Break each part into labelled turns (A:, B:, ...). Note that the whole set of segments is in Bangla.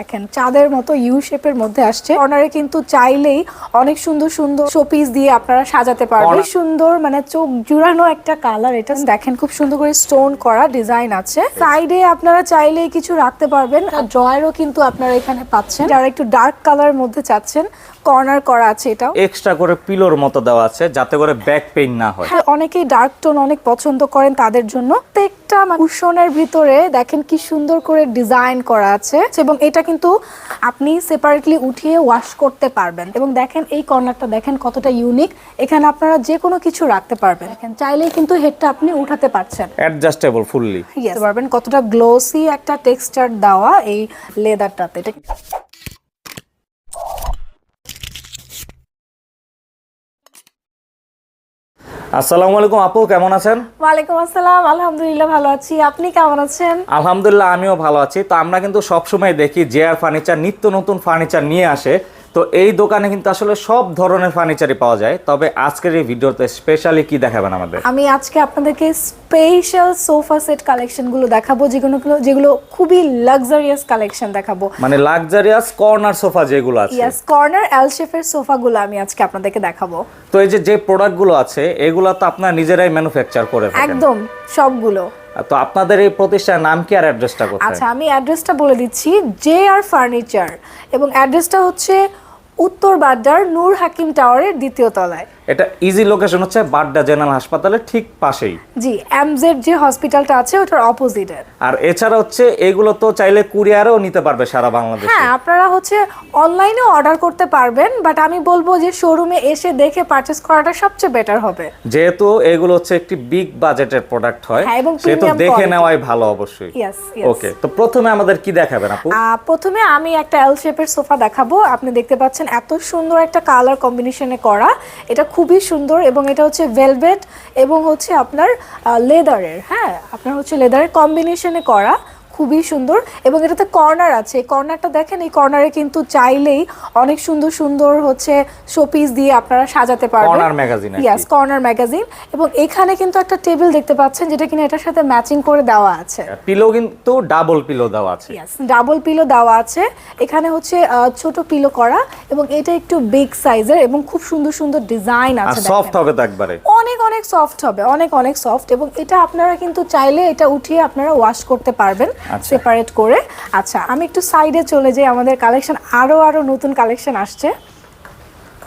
A: দেখেন চাঁদের মতো ইউ শেপের মধ্যে আসছে। কর্নারে কিন্তু চাইলেই অনেক সুন্দর সুন্দর শোপিস দিয়ে আপনারা সাজাতে পারবেন। সুন্দর মানে চোখ জুড়ানো একটা কালার এটা। দেখেন খুব সুন্দর করে স্টোন করা ডিজাইন আছে। সাইডে আপনারা চাইলেই কিছু রাখতে পারবেন। আর ড্রয়ারও কিন্তু আপনারা এখানে পাচ্ছেন। যারা একটু ডার্ক কালার মধ্যে চাচ্ছেন কর্নার করা আছে এটাও।
B: এক্সট্রা করে পিলোর মতো দেওয়া আছে যাতে করে ব্যাক পেইন না হয়।
A: হ্যাঁ অনেকেই ডার্ক টোন অনেক পছন্দ করেন তাদের জন্য। প্রত্যেকটা কুশনের ভিতরে দেখেন কি সুন্দর করে ডিজাইন করা আছে এবং এটা কিন্তু আপনি সেপারেটলি উঠিয়ে ওয়াশ করতে পারবেন। এবং দেখেন এই কর্নারটা দেখেন কতটা ইউনিক এখানে আপনারা যে কোনো কিছু রাখতে পারবেন। দেখেন চাইলেই কিন্তু হেডটা আপনি উঠাতে পারছেন।
B: অ্যাডজাস্টেবল ফুললি
A: পারবেন কতটা গ্লোসি একটা টেক্সচার দেওয়া এই লেদারটাতে এটা
B: আসসালামু আলাইকুম আপু কেমন আছেন?
A: ওয়ালাইকুম আসসালাম আলহামদুলিল্লাহ ভালো আছি। আপনি কেমন আছেন?
B: আলহামদুলিল্লাহ আমিও ভালো আছি। তো আমরা কিন্তু সবসময় দেখি যে আর ফার্নিচার নিত্য নতুন ফার্নিচার নিয়ে আসে। তো এই দোকানে কিন্তু আসলে সব ধরনের ফার্নিচারই পাওয়া যায়। তবে আজকের এই ভিডিওতে স্পেশালি কি দেখাবেন আমাদের?
A: আমি আজকে আপনাদেরকে স্পেশাল সোফা সেট কালেকশনগুলো দেখাবো যেগুলো যেগুলো খুবই লাক্সারিয়াস কালেকশন দেখাবো।
B: মানে লাক্সারিয়াস কর্নার সোফা যেগুলো আছে।
A: ইয়াস কর্নার এল শেফের সোফাগুলো আমি আজকে আপনাদেরকে দেখাবো।
B: তো এই যে যে প্রোডাক্টগুলো আছে এগুলো তো আপনার নিজেরাই ম্যানুফ্যাকচার করে থাকেন।
A: একদম সবগুলো।
B: তো আপনাদের এই প্রতিষ্ঠানের নাম কি আর অ্যাড্রেসটা কোথায়?
A: আচ্ছা আমি অ্যাড্রেসটা বলে দিচ্ছি জে আর ফার্নিচার এবং অ্যাড্রেসটা হচ্ছে উত্তর বাড্ডার নূর হাকিম টাওয়ারের দ্বিতীয় তলায়।
B: এটা ইজি লোকেশন হচ্ছে বাড্ডা জেনারেল হাসপাতালের ঠিক পাশেই।
A: জি এমজেড যে হসপিটালটা আছে ওটার অপোজিটে
B: আর এছাড়া হচ্ছে এগুলো তো চাইলে কুরিয়ারেও নিতে পারবে সারা বাংলাদেশে।
A: হ্যাঁ আপনারা হচ্ছে অনলাইনেও অর্ডার করতে পারবেন বাট আমি বলব যে শোরুমে এসে দেখে পারচেস করাটা সবচেয়ে বেটার হবে।
B: যেহেতু এগুলো হচ্ছে একটি বিগ বাজেটের প্রোডাক্ট হয়
A: হ্যাঁ,
B: সেহেতু দেখে নেওয়াই ভালো অবশ্যই।
A: ইয়েস ইয়েস
B: ওকে তো প্রথমে আমাদের কি দেখাবেন আপু?
A: প্রথমে আমি একটা এল শেপের সোফা দেখাবো আপনি দেখতে পাচ্ছেন এত সুন্দর একটা কালার কম্বিনেশনে করা। এটা খুবই সুন্দর এবং এটা হচ্ছে ভেলভেট এবং হচ্ছে আপনার লেদারের হ্যাঁ? আপনার হচ্ছে লেদারের কম্বিনেশনে করা। খুবই সুন্দর এবং এটাতে কর্নার আছে। কর্নারটা দেখেন এই কর্নারে কিন্তু চাইলেই অনেক সুন্দর সুন্দর হচ্ছে শোপিস দিয়ে আপনারা সাজাতে পারবেন।
B: magazine আর
A: ইয়াস কর্নার ম্যাগাজিন এবং এখানে কিন্তু একটা টেবিল দেখতে পাচ্ছেন যেটা কিনা এটার সাথে ম্যাচিং করে দেওয়া আছে।
B: পিলো কিন্তু ডাবল পিলো দেওয়া আছে।
A: ইয়াস ডাবল পিলো দেওয়া আছে। এখানে হচ্ছে ছোট পিলো করা এবং এটা একটু বিগ সাইজের এবং খুব সুন্দর সুন্দর ডিজাইন আছে
B: সফট। হবে তো একবারে।
A: অনেক অনেক সফট হবে অনেক অনেক সফট এবং এটা আপনারা কিন্তু চাইলে এটা উঠিয়ে আপনারা ওয়াশ করতে পারবেন। সেপারেট করে। আচ্ছা আমি একটু সাইডে চলে যাই। আমাদের কালেকশন আরও আরও নতুন কালেকশন আসছে।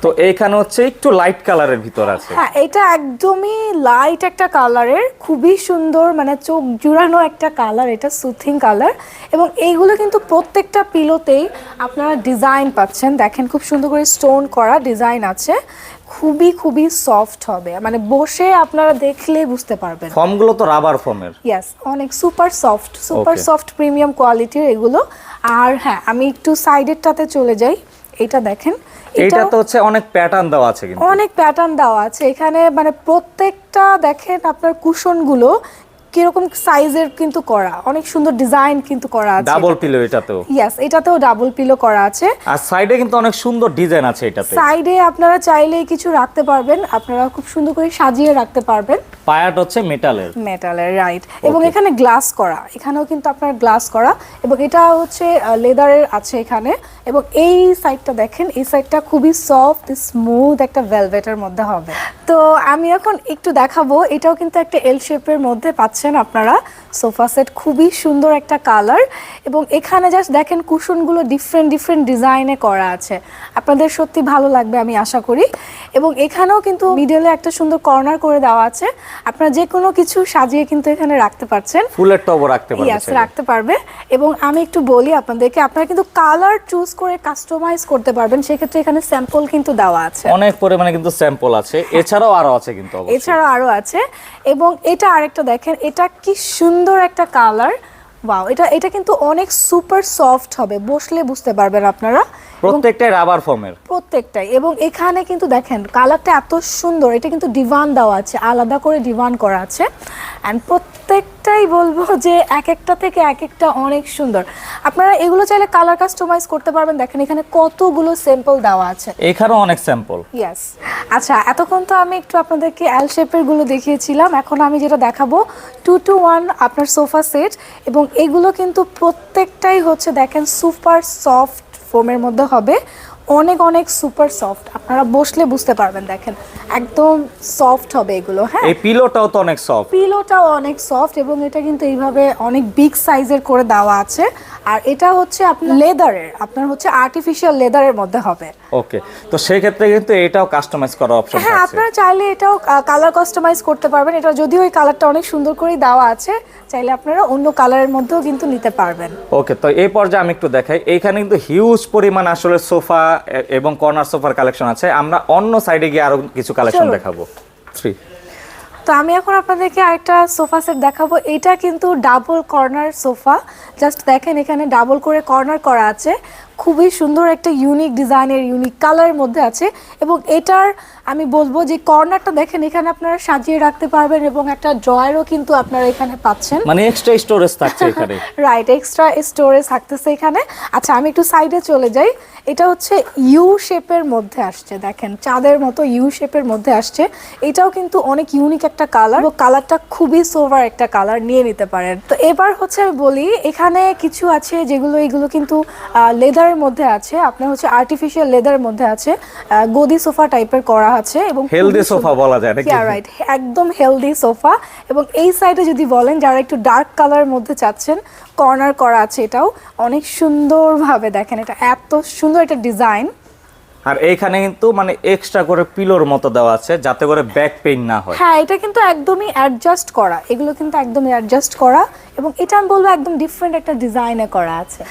B: তো এইখানে হচ্ছে একটু লাইট কালারের ভিতর আছে।
A: হ্যাঁ এটা একদমই লাইট একটা কালারের খুবই সুন্দর মানে চোখ জুড়ানো একটা কালার এটা সুথিং কালার এবং এইগুলো কিন্তু প্রত্যেকটা পিলোতেই আপনারা ডিজাইন পাচ্ছেন। দেখেন খুব সুন্দর করে স্টোন করা ডিজাইন আছে। খুবই খুবই সফট হবে। মানে বসে আপনারা দেখলে বুঝতে পারবেন।
B: ফর্মগুলো তো রাবার ফর্মের।
A: ইয়াস অনেক super soft super soft premium কোয়ালিটির এগুলো। আর হ্যাঁ আমি একটু সাইডেরটাতে চলে যাই। এটা দেখেন। এটা
B: তো হচ্ছে অনেক প্যাটার্ন দেওয়া আছে কিন্তু।
A: অনেক প্যাটার্ন দেওয়া আছে। এখানে মানে প্রত্যেকটা দেখেন আপনার কুশনগুলো কীরকম সাইজের কিন্তু করা অনেক সুন্দর ডিজাইন কিন্তু করা আছে।
B: ডাবল পিলো এটাতেও?
A: ইয়াস এটাতেও ডাবল পিলো করা আছে।
B: আর সাইডে কিন্তু অনেক সুন্দর ডিজাইন আছে এটাতে।
A: সাইডে আপনারা চাইলে কিছু রাখতে পারবেন আপনারা খুব সুন্দর করে সাজিয়ে রাখতে পারবেন।
B: পায়াট হচ্ছে মেটালের
A: মেটালের রাইট এবং এখানে গ্লাস করা এখানেও কিন্তু আপনার গ্লাস করা এবং এটা হচ্ছে লেদারের আছে এখানে। এবং এই সাইডটা দেখেন এই সাইডটা খুবই সফট স্মুথ একটা ভেলভেটের মধ্যে হবে। তো আমি এখন একটু দেখাবো এটাও কিন্তু একটা এল শেপের মধ্যে পাচ্ছেন আপনারা সোফা সেট খুবই সুন্দর একটা কালার এবং এখানে জাস্ট দেখেন কুশনগুলো ডিফারেন্ট ডিফারেন্ট ডিজাইনে করা আছে। আপনাদের সত্যি ভালো লাগবে আমি আশা করি। এবং এখানেও কিন্তু মিডলে একটা সুন্দর কর্নার করে দেওয়া আছে। আপনারা যে কোনো কিছু সাজিয়ে কিন্তু এখানে রাখতে পারছেন।
B: ফুলের টবও রাখতে পারবে
A: ইয়াস রাখতে পারবে। এবং আমি একটু বলি আপনাদেরকে আপনারা কিন্তু কালার চুজ করে কাস্টমাইজ করতে পারবেন। সেক্ষেত্রে এখানে স্যাম্পল কিন্তু দেওয়া আছে।
B: অনেক পরিমাণে কিন্তু স্যাম্পল আছে। এছাড়াও আরও আছে কিন্তু
A: এছাড়াও আরও আছে। এবং এটা আরেকটা দেখেন এটা কি সুন্দর একটা কালার ওয়াও এটা এটা কিন্তু অনেক সুপার সফট হবে বসলে বুঝতে পারবেন আপনারা।
B: প্রত্যেকটাই রাবার ফর্মের
A: প্রত্যেকটাই এবং এখানে কিন্তু দেখেন কালারটা এত সুন্দর এটা কিন্তু ডিভান দেওয়া আছে আলাদা করে ডিভান করা আছে। অ্যান্ড প্রত্যেকটাই বলব যে এক একটা থেকে এক একটা অনেক সুন্দর। আপনারা এগুলো চাইলে কালার কাস্টমাইজ করতে পারবেন দেখেন এখানে কতগুলো স্যাম্পল দেওয়া আছে।
B: এখানেও অনেক স্যাম্পল
A: ইয়েস আচ্ছা এতক্ষণ তো আমি একটু আপনাদেরকে এল শেপেরগুলো দেখিয়েছিলাম এখন আমি যেটা দেখাবো টু টু ওয়ান আপনার সোফা সেট এবং এগুলো কিন্তু প্রত্যেকটাই হচ্ছে দেখেন সুপার সফট ফোমের মধ্যে হবে। অনেক অনেক সুপার সফট আপনারা বসলে বুঝতে পারবেন দেখেন। একদম সফট হবে এগুলো হ্যাঁ?
B: এই পিলোটাও তো অনেক সফট
A: পিলোটাও অনেক সফট এবং এটা কিন্তু এইভাবে অনেক বিগ সাইজের করে দেওয়া আছে। আর এটা হচ্ছে আপনার লেদারের আপনার হচ্ছে আর্টিফিশিয়াল লেদারের মধ্যে হবে।
B: ওকে তো সেই ক্ষেত্রে কিন্তু এটাও কাস্টমাইজ করার অপশন আছে।
A: হ্যাঁ আপনারা চাইলে এটাও কালার কাস্টমাইজ করতে পারবেন। এটা যদিও এই কালারটা অনেক সুন্দর করেই দেওয়া আছে চাইলে আপনারা অন্য কালারের মধ্যেও কিন্তু নিতে পারবেন।
B: ওকে তো এই পর্যায়ে আমি একটু দেখাই। এইখানে কিন্তু হিউজ পরিমাণ আসলে সোফা এবং কর্নার সোফার কালেকশন আছে। আমরা অন্য সাইডে গিয়ে আরও কিছু কালেকশন দেখাবো। থ্রি
A: তো আমি এখন আপনাদেরকে আরেকটা সোফা সেট দেখাবো। এটা কিন্তু ডাবল কর্নার সোফা জাস্ট দেখেন এখানে ডাবল করে কর্নার করা আছে। খুবই সুন্দর একটা ইউনিক ডিজাইনের ইউনিক কালারের মধ্যে আছে। এবং এটার আমি বলব যে কর্নারটা দেখেন এখানে আপনারা সাজিয়ে রাখতে পারবেন এবং একটা ড্রয়ারও কিন্তু আপনারা এখানে পাচ্ছেন।
B: মানে এক্সট্রা স্টোরেজ থাকছে এখানে।
A: রাইট এক্সট্রা স্টোরেজ থাকতেছে এখানে। আচ্ছা আমি একটু সাইডে চলে যাই। এটা হচ্ছে ইউ শেপের মধ্যে আসছে দেখেন চাঁদের মতো ইউ শেপের মধ্যে আসছে। এটাও কিন্তু অনেক ইউনিক একটা কালার ও কালারটা খুবই সোভার একটা কালার নিয়ে নিতে পারেন। তো এবার হচ্ছে আমি বলি এখানে কিছু আছে যেগুলো এগুলো কিন্তু লেদারের মধ্যে আছে। আপনার হচ্ছে আর্টিফিশিয়াল লেদারের মধ্যে আছে গদি সোফা টাইপের করা আছে এবং
B: হেলদি সোফা বলা যায় নাকি?
A: রাইট একদম হেলদি সোফা। এবং এই সাইডে যদি বলেন যারা একটু ডার্ক কালারের মধ্যে চাচ্ছেন কর্নার করা আছে এটাও। অনেক সুন্দরভাবে দেখেন এটা এত সুন্দর একটা ডিজাইন।
B: আর এইখানে কিন্তু মানে এক্সট্রা করে পিলোর মতো দেওয়া আছে যাতে করে ব্যাক পেইন না হয়।
A: হ্যাঁ এটা কিন্তু একদমই অ্যাডজাস্ট করা। এগুলো কিন্তু একদমই অ্যাডজাস্ট করা এবং এটা আমি বলব একদম ডিফারেন্ট একটা ডিজাইনে করা আছে।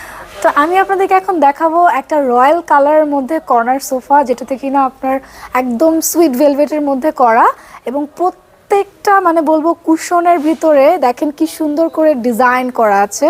A: তো আমি আপনাদেরকে এখন দেখাবো একটা রয়্যাল কালারের মধ্যে কর্নার সোফা যেটাতে কিনা আপনার একদম সুইট ভেলভেটের মধ্যে করা এবং প্রত্যেকটা মানে বলব কুশনের ভিতরে দেখেন কি সুন্দর করে ডিজাইন করা আছে।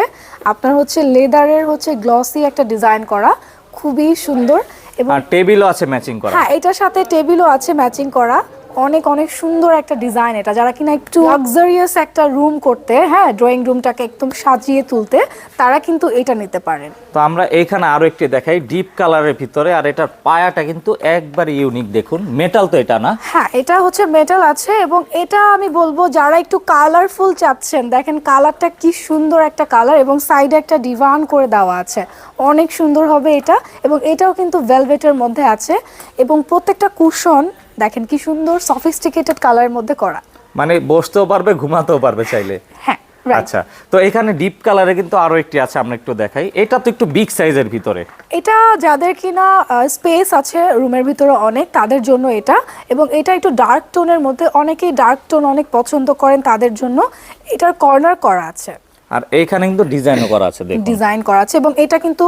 A: আপনার হচ্ছে লেদারের হচ্ছে গ্লসি একটা ডিজাইন করা। খুবই সুন্দর এবং
B: টেবিলও আছে ম্যাচিং করা।
A: হ্যাঁ এটার সাথে টেবিলও আছে ম্যাচিং করা। অনেক অনেক সুন্দর একটা ডিজাইন এটা। যারা কিনা একটু লাক্সারিয়াস একটা রুম করতে হ্যাঁ ড্রয়িং রুমটাকে একদম সাজিয়ে তুলতে তারা কিন্তু এটা নিতে পারেন।
B: তো আমরা এইখানে আরও একটি দেখাই ডিপ কালারের ভিতরে আর এটার পায়াটা কিন্তু একবার ইউনিক দেখুন মেটাল তো এটা না।
A: হ্যাঁ এটা হচ্ছে মেটাল আছে এবং এটা আমি বলব যারা একটু কালারফুল চাচ্ছেন দেখেন কালারটা কি সুন্দর একটা কালার এবং সাইডে একটা ডিভান করে দেওয়া আছে। অনেক সুন্দর হবে এটা এবং এটাও কিন্তু ভেলভেটের মধ্যে আছে এবং প্রত্যেকটা কুশন দেখেন কি সুন্দর সফিস্টিকেটেড কালারের মধ্যে করা।
B: মানে বসতেও পারবে ঘুমাতেও পারবে চাইলে।
A: হ্যাঁ
B: আচ্ছা তো এখানে ডিপ কালারে কিন্তু আরও একটি আছে আমরা একটু দেখাই। এটা তো একটু বিগ সাইজের ভিতরে।
A: এটা যাদের কিনা স্পেস আছে রুমের ভিতরে অনেক তাদের জন্য এটা। এবং এটা একটু ডার্ক টোনের মধ্যে অনেকেই ডার্ক টোন অনেক পছন্দ করেন তাদের জন্য এটার কর্নার করা আছে।
B: আর এইখানে কিন্তু ডিজাইনও করা আছে দেখুন।
A: ডিজাইন করা আছে এবং এটা কিন্তু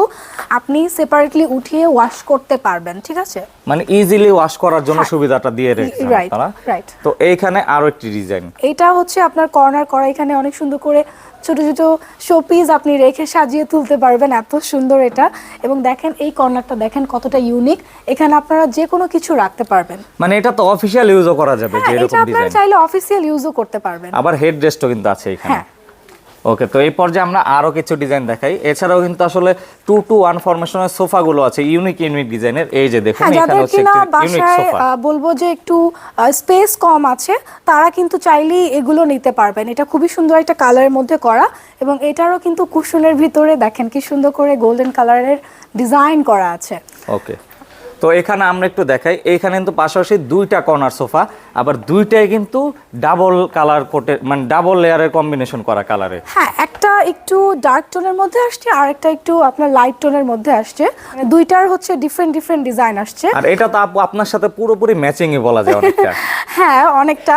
A: আপনি সেপারেটলি উঠিয়ে ওয়াশ করতে পারবেন ঠিক আছে?
B: মানে ইজিলি ওয়াশ করার জন্য
A: হ্যাঁ।
B: সুবিধাটা দিয়ে রেখেছেন
A: রাইট রাইট
B: তো এইখানে আরও একটি ডিজাইন
A: এটা হচ্ছে আপনার কর্নার করা এখানে অনেক সুন্দর করে ছোট ছোট শোপিস আপনি রেখে সাজিয়ে তুলতে পারবেন এত সুন্দর এটা। এবং দেখেন এই কর্নারটা দেখেন কতটা ইউনিক এখানে আপনারা যে কোনো কিছু রাখতে পারবেন।
B: মানে এটা তো অফিসিয়াল ইউজও করা যাবে
A: হ্যাঁ
B: যে
A: এটা
B: এরকম
A: আপনারা চাইলে অফিসিয়াল ইউজও করতে পারবেন।
B: আবার হেড রেস্টও কিন্তু আছে এখানে।
A: হ্যাঁ
B: ওকে তো এই পর্যায়ে আমরা আরও কিছু ডিজাইন দেখাই। এছাড়াও কিন্তু আসলে টু টু ওয়ান ফরমেশনের সোফাগুলো আছে ইউনিক ইউনিক ডিজাইনের এই যে দেখুন
A: হ্যাঁ
B: এখানে
A: যাদের
B: হচ্ছে
A: কিনা
B: ইউনিক
A: বাসায়
B: সোফা।
A: বলব যে একটু স্পেস কম আছে তারা কিন্তু চাইলেই এগুলো নিতে পারবেন। এটা খুবই সুন্দর একটা কালারের মধ্যে করা এবং এটারও কিন্তু কুশনের ভিতরে দেখেন কি সুন্দর করে গোল্ডেন কালারের ডিজাইন করা আছে।
B: ওকে তো এখানে আমরা একটু দেখাই। এখানে কিন্তু পাশাপাশি দুইটা কর্নার সোফা আবার দুইটাই কিন্তু ডাবল কালার কোটের মানে ডাবল লেয়ারের কম্বিনেশন করা কালারে
A: হ্যাঁ একটা একটু ডার্ক টোনের মধ্যে আসছে আর একটা একটু আপনার লাইট টোনের মধ্যে আসছে। মানে দুইটার হচ্ছে ডিফারেন্ট ডিফারেন্ট ডিজাইন আসছে।
B: আর এটা তো আপু আপনার সাথে পুরোপুরি ম্যাচিং ম্যাচিংই বলা যায় অনেকটা।
A: হ্যাঁ অনেকটা।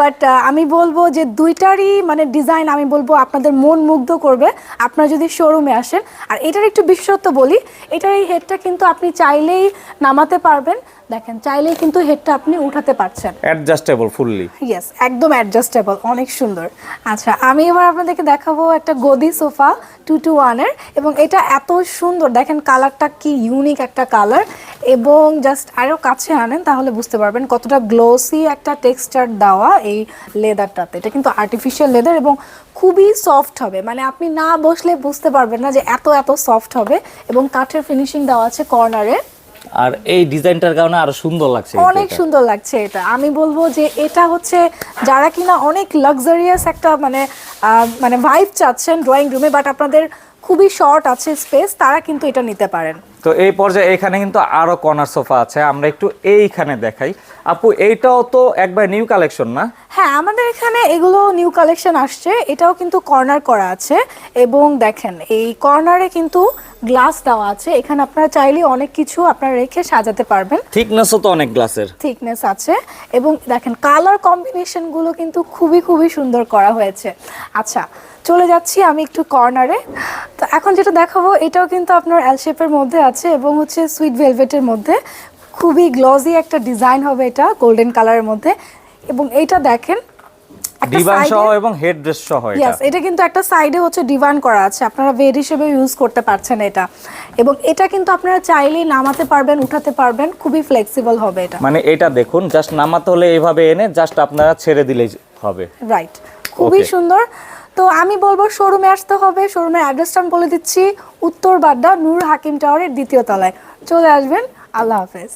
A: বাট আমি বলব যে দুইটারই মানে ডিজাইন আমি বলব আপনাদের মন মুগ্ধ করবে আপনারা যদি শোরুমে আসেন। আর এটার একটু বিশেষত্ব বলি এটার এই হেডটা কিন্তু আপনি চাইলেই নামাতে পারবেন। দেখেন চাইলেই কিন্তু হেডটা আপনি উঠাতে পারছেন।
B: অ্যাডজাস্টেবল ফুললি
A: ইয়েস একদম অ্যাডজাস্টেবল অনেক সুন্দর। আচ্ছা আমি এবার আপনাদেরকে দেখাবো একটা গদি সোফা টু টু ওয়ানের এবং এটা এত সুন্দর। দেখেন কালারটা কি ইউনিক একটা কালার। এবং জাস্ট আরও কাছে আনেন তাহলে বুঝতে পারবেন কতটা গ্লোসি একটা টেক্সচার দেওয়া এই লেদারটাতে এটা কিন্তু আর্টিফিশিয়াল লেদার এবং খুবই সফট হবে। মানে আপনি না বসলে বুঝতে পারবেন না যে এত এত সফট হবে। এবং কাঠের ফিনিশিং দেওয়া আছে কর্নারে
B: আর এই ডিজাইনটার কারণে আরও সুন্দর লাগছে
A: অনেক সুন্দর লাগছে এটা। আমি বলব যে এটা হচ্ছে যারা কিনা অনেক লাক্সারিয়াস একটা মানে আহ, মানে ভাইব চাচ্ছেন ড্রয়িং রুমে বাট আপনাদের খুবই শর্ট আছে স্পেস তারা কিন্তু এটা নিতে পারেন।
B: তো এই পর্যায়ে এখানে কিন্তু আরও কর্নার সোফা আছে আমরা একটু এইখানে দেখাই। আপু এইটাও তো একবার নিউ কালেকশন না?
A: হ্যাঁ আমাদের এখানে এগুলো নিউ কালেকশন আসছে এটাও কিন্তু কর্নার করা আছে। এবং দেখেন এই কর্নারে কিন্তু গ্লাস দেওয়া আছে এখানে আপনারা চাইলে অনেক কিছু আপনারা রেখে সাজাতে পারবেন।
B: থিকনেসও তো অনেক গ্লাসের
A: থিকনেস আছে। এবং দেখেন কালার কম্বিনেশনগুলো কিন্তু খুবই খুবই সুন্দর করা হয়েছে। আচ্ছা চলে যাচ্ছি আমি একটু কর্নারে তো এখন যেটা দেখাবো এটাও কিন্তু আপনার এল শেপের মধ্যে আছে এবং হচ্ছে সুইট ভেলভেটের মধ্যে। খুবই গ্লজি একটা ডিজাইন হবে এটা গোল্ডেন কালারের মধ্যে। এবং এইটা দেখেন
B: ডিভান সহ এবং হেড ড্রেস সহ এটা।
A: কিন্তু একটা সাইডে হচ্ছে ডিভান করা আছে। আপনারা বেড হিসেবে ইউজ করতে পারছেন এটা। এবং এটা কিন্তু আপনারা চাইলেই নামাতে পারবেন উঠাতে পারবেন খুবই ফ্লেক্সিবল হবে এটা।
B: মানে এটা দেখুন জাস্ট নামাতে হলে এইভাবে এনে জাস্ট আপনারা ছেড়ে দিলেই হবে।
A: রাইট খুবই সুন্দর। তো আমি বলব শোরুমে আসতে হবে শোরুমের অ্যাড্রেসটা আমি বলে দিচ্ছি উত্তর বাড্ডা নূর হাকিম টাওয়ারের দ্বিতীয় তলায়। চলে আসবেন, আল্লাহ হাফেজ।